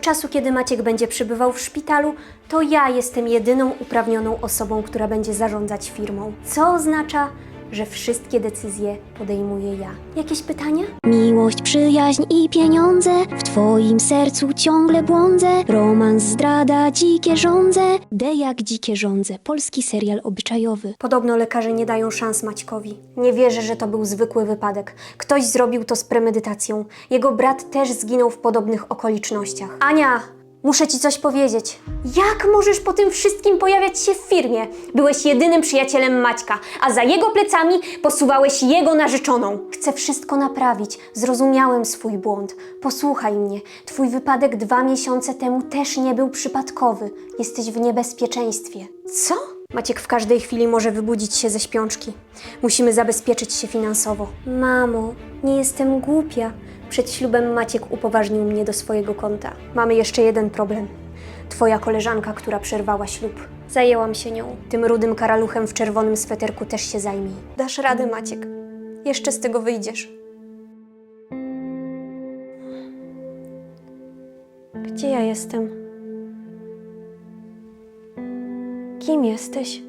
Czasu, kiedy Maciek będzie przebywał w szpitalu, to ja jestem jedyną uprawnioną osobą, która będzie zarządzać firmą. Co oznacza, że wszystkie decyzje podejmuję ja. Jakieś pytania? Miłość, przyjaźń i pieniądze W twoim sercu ciągle błądzę Romans, zdrada, dzikie żądze D jak dzikie żądze Polski serial obyczajowy Podobno lekarze nie dają szans Maćkowi. Nie wierzę, że to był zwykły wypadek. Ktoś zrobił to z premedytacją. Jego brat też zginął w podobnych okolicznościach. Ania, muszę ci coś powiedzieć. Jak możesz po tym wszystkim pojawiać się w firmie? Byłeś jedynym przyjacielem Maćka, a za jego plecami posuwałeś jego narzeczoną. Chcę wszystko naprawić. Zrozumiałem swój błąd. Posłuchaj mnie. Twój wypadek dwa miesiące temu też nie był przypadkowy. Jesteś w niebezpieczeństwie. Co? Maciek w każdej chwili może wybudzić się ze śpiączki. Musimy zabezpieczyć się finansowo. Mamo, nie jestem głupia. Przed ślubem Maciek upoważnił mnie do swojego konta. Mamy jeszcze jeden problem. Twoja koleżanka, która przerwała ślub. Zajęłam się nią. Tym rudym karaluchem w czerwonym sweterku też się zajmij. Dasz radę, Maciek. Jeszcze z tego wyjdziesz. Gdzie ja jestem? Kim jesteś?